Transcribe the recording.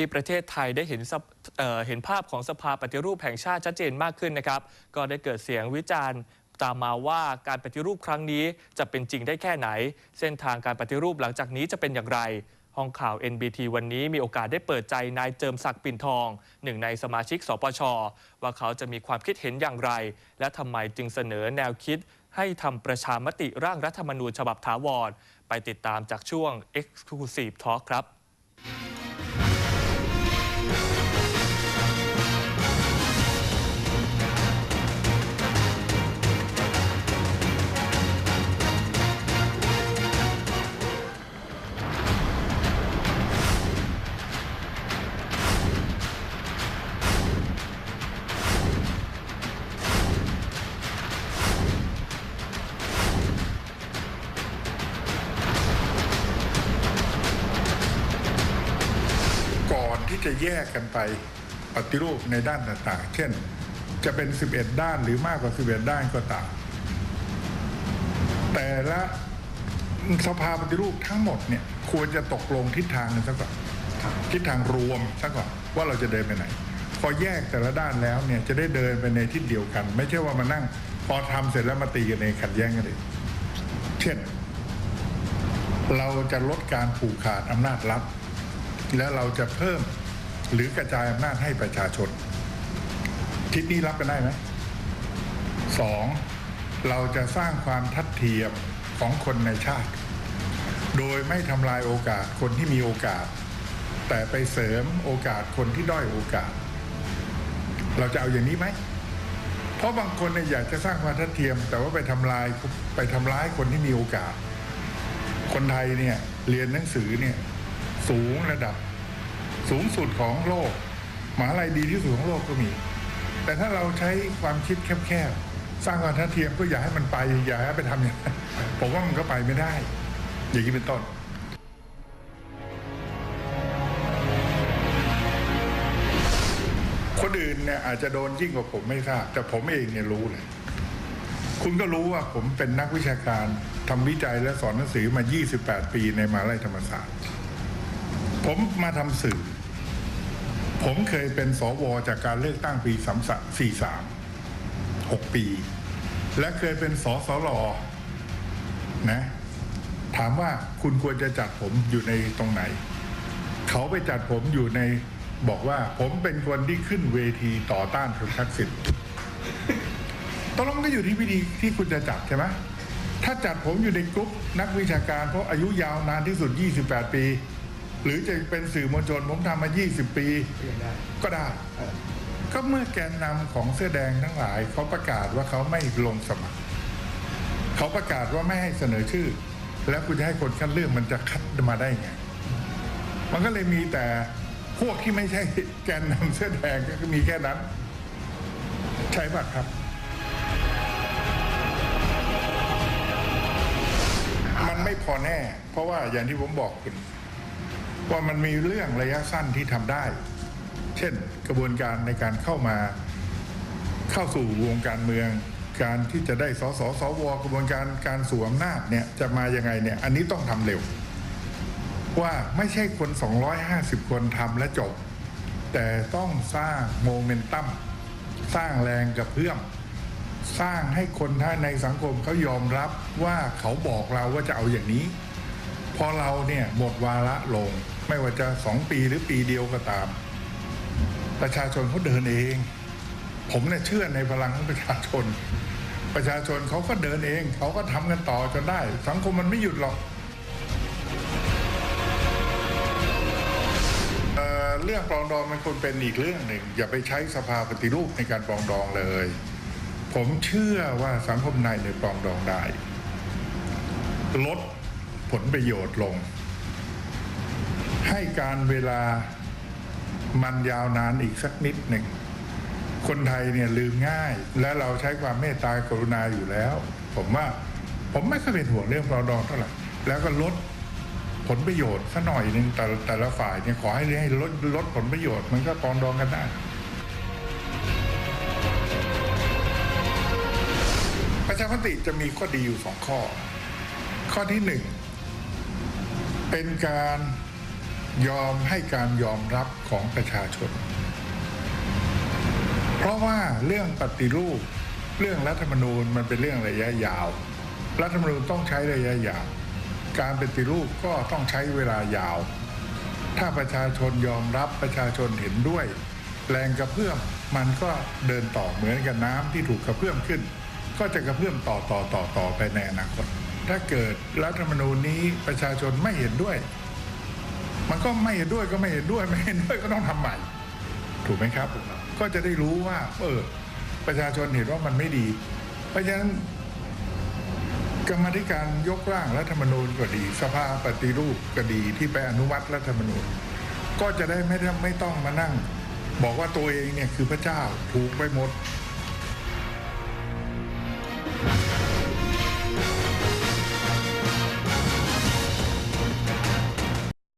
ที่ประเทศไทยได้เห็นภเเห็นภาพของสภาปฏิรูปแห่งชาติชัดเจนมากขึ้นนะครับ ก็ได้เกิดเสียงวิจารณ์ตามมาว่าการปฏิรูปครั้งนี้จะเป็นจริงได้แค่ไหน เส้นทางการปฏิรูปหลังจากนี้จะเป็นอย่างไร ห้องข่าว NBT วันนี้มีโอกาสได้เปิดใจนายเจิมศักดิ์ปิ่นทอง หนึ่งในสมาชิก สปช ว่าเขาจะมีความคิดเห็นอย่างไร และทำไมจึงเสนอแนวคิด ให้ทำประชามติร่างรัฐธรรมนูญฉบับถาวรไปติดตามจากช่วง Exclusive Talk ครับ ที่จะแยกกันไปปฏิรูปในด้านต่างๆ เช่น จะเป็น 11 ด้านหรือมากกว่า 11 ด้านก็ตาม แต่ละสภาปฏิรูปทั้งหมดเนี่ยควรจะตกลงทิศทางกันซะก่อนทิศทางรวมซะก่อนว่าเราจะเดินไปไหน พอแยกแต่ละด้านแล้วเนี่ยจะได้เดินไปในทิศเดียวกัน ไม่ใช่ว่ามานั่ง พอทำเสร็จแล้วมาตีกันเองขัดแย้งกันเองเช่น เราจะลดการผูกขาดอำนาจรัฐและเราจะเพิ่ม หรือกระจายอำนาจให้ประชาชนทิศนี้รับกันได้ไหมสองเราจะสร้างความทัดเทียมของคนในชาติ โดยไม่ทำลายโอกาสคนที่มีโอกาส แต่ไปเสริมโอกาสคนที่ด้อยโอกาส เราจะเอาอย่างนี้ไหมเพราะบางคนเนี่ยอยากจะสร้างความทัดเทียม แต่ว่าไปทำลายไปทำร้ายคนที่มีโอกาส คนไทยเนี่ยเรียนหนังสือเนี่ยสูงระดับ สูงสุดของโลกมหาลัยดีที่สุดของโลกก็มี แต่ถ้าเราใช้ความคิดแคบๆสร้างความทัดเทียมก็อย่าให้มันไปอย่าให้ไปทำอย่างนั้นผมว่ามันก็ไปไม่ได้ อย่างนี้เป็นต้นคนอื่นเนี่ยอาจจะโดนยิ่งกว่าผมไม่ทราบ แต่ผมเองเนี่ยรู้เลย คุณก็รู้ว่าผมเป็นนักวิชาการทำวิจัยและสอนหนังสือมา 28 ปีในมหาลัยธรรมศาสตร์ ผมมาทำสื่อ ผมเคยเป็นสวจากการเลือกตั้งปี 43 6 ปี และเคยเป็นสสลนะ ถามว่าคุณควรจะจัดผมอยู่ในตรงไหน เขาไปจัดผมอยู่ในบอกว่าผมเป็นคนที่ขึ้นเวทีต่อต้านคุณทักษิณตกลงก็อยู่ที่วิธีที่คุณจะจัดใช่ไหมถ้าจัดผมอยู่ในกลุ่มนักวิชาการเพราะอายุยาวนานที่สุด 28 ปี หรือจะเป็นสื่อมวลชนผมทำมา 20 ปี ก็ได้ ก็เมื่อแกนนำของเสื้อแดงทั้งหลายเขาประกาศว่าเขาไม่ลงสมัคร เขาประกาศว่าไม่ให้เสนอชื่อ แล้วคุณจะให้คนคัดเลือกมันจะคัดมาได้ไง มันก็เลยมีแต่พวกที่ไม่ใช่แกนนำเสื้อแดงก็มีแค่นั้น ใช่ปะครับมันไม่พอแน่ เพราะว่าอย่างที่ผมบอกคุณ ว่ามันมีเรื่องระยะสั้นที่ทำได้ เช่นกระบวนการในการเข้ามาเข้าสู่วงการเมือง การที่จะได้สสสวกระบวนการการสวมอำนาจเนี่ยจะมายังไงเนี่ยอันนี้ต้องทำเร็ว ว่าไม่ใช่คน 250 คนทำและจบ แต่ต้องสร้างโมเมนตัมสร้างแรงกระเพื่อมสร้างให้คนท่าในสังคมเขายอมรับว่าเขาบอกเราว่าจะเอาอย่างนี้ พอเราเนี่ยหมดวาระลง ไม่ว่าจะสองปีหรือปีเดียวก็ตาม ประชาชนเขาเดินเอง ผมเนี่ยเชื่อในพลังของประชาชน ประชาชนเขาก็เดินเองเขาก็ทำกันต่อจนได้ สังคมมันไม่หยุดหรอกเเรื่องปรองดองมันควรเป็นอีกเรื่องหนึ่ง อย่าไปใช้สภาปฏิรูปในการปรองดองเลย ผมเชื่อว่าสังคมในในยปรองดองได้ ลด ผลประโยชน์ลง ให้การเวลามันยาวนานอีกสักนิดหนึ่ง คนไทยเนี่ยลืมง่าย และเราใช้ความเมตตากรุณาอยู่แล้ว ผมว่าผมไม่ค่อยเป็นห่วงเรื่องปรองดองเท่าไหร่แล้วก็ลดผลประโยชน์สัหน่อยหนึ่งแต่แต่ละฝ่ายเนี่ยขอให้ให้ลดลดผลประโยชน์มันก็ปองดองกันได้ประชามติจะมีข้อดีอยู่สองข้อ ข้อที่หนึ่ง เป็นการยอมให้การยอมรับของประชาชน เพราะว่าเรื่องปฏิรูป เรื่องรัฐธรรมนูญมันเป็นเรื่องระยะยาว รัฐธรรมนูญต้องใช้ระยะยาว การปฏิรูปก็ต้องใช้เวลายาว ถ้าประชาชนยอมรับประชาชนเห็นด้วย แรงกระเพื่อมมันก็เดินต่อเหมือนกับน้ำที่ถูกกระเพื่อมขึ้น ก็จะกระเพื่อมต่อต่อต่อต่อไปในอนาคต ถ้าเกิดรัฐธรรมนูญนี้ประชาชนไม่เห็นด้วย มันก็ไม่เห็นด้วยก็ไม่เห็นด้วยไม่เห็นด้วยก็ต้องทำใหม่ ถูกไหมครับ ก็จะได้รู้ว่า เออ ประชาชนเห็นว่ามันไม่ดี เพราะฉะนั้นกรรมธิการยกร่างรัฐธรรมนูญก็ดี สภาปฏิรูปก็ดีที่ไปอนุมัติรัฐธรรมนูญ ก็จะได้ไม่ต้ไม่ต้องมานั่ง บอกว่าตัวเองเนี่ยคือพระเจ้าถูกไปหมด